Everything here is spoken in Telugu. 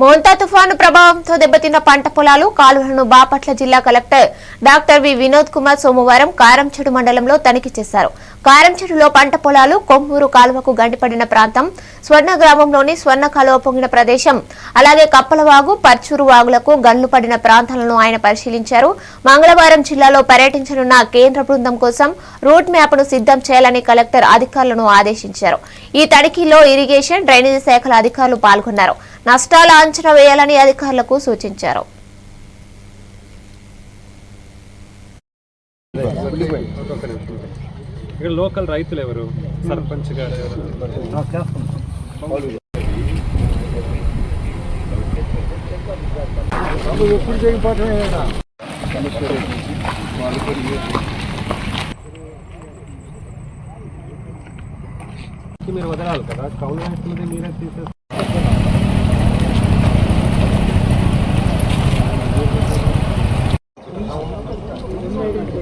మోంతా తుఫాను ప్రభావంతో దెబ్బతిన్న పంట పొలాలు కాలువలను బాపట్ల జిల్లా collector doctor V Vinod Kumar సోమవారం కారంచెడు మండలంలో తనిఖీ చేశారు. కారంచెడులో పంట పొలాలు కొమ్మూరు కాలువకు గండిపడిన ప్రాంతం స్వర్ణ గ్రామంలోని స్వర్ణ కాలువ పొంగిన ప్రదేశం అలాగే కప్పలవాగు పర్చూరు వాగులకు గన్లు పడిన ప్రాంతాలను ఆయన పరిశీలించారు. మంగళవారం జిల్లాలో పర్యటించనున్న కేంద్ర బృందం కోసం రూట్ మ్యాప్ను సిద్ధం చేయాలని కలెక్టర్ అధికారులను ఆదేశించారు. ఈ తనిఖీలో ఇరిగేషన్ డ్రైనేజీ శాఖల అధికారులు పాల్గొన్నారు. నష్టాల అంచనా వేయాలని అధికారులకు సూచించారు. ఇక్కడ లోకల్ రైతులు ఎవరు? సర్పంచ్ గారు ఎవరు? మీరు వదలాలి కదా. కౌలు మీరే తీసేస్తారు.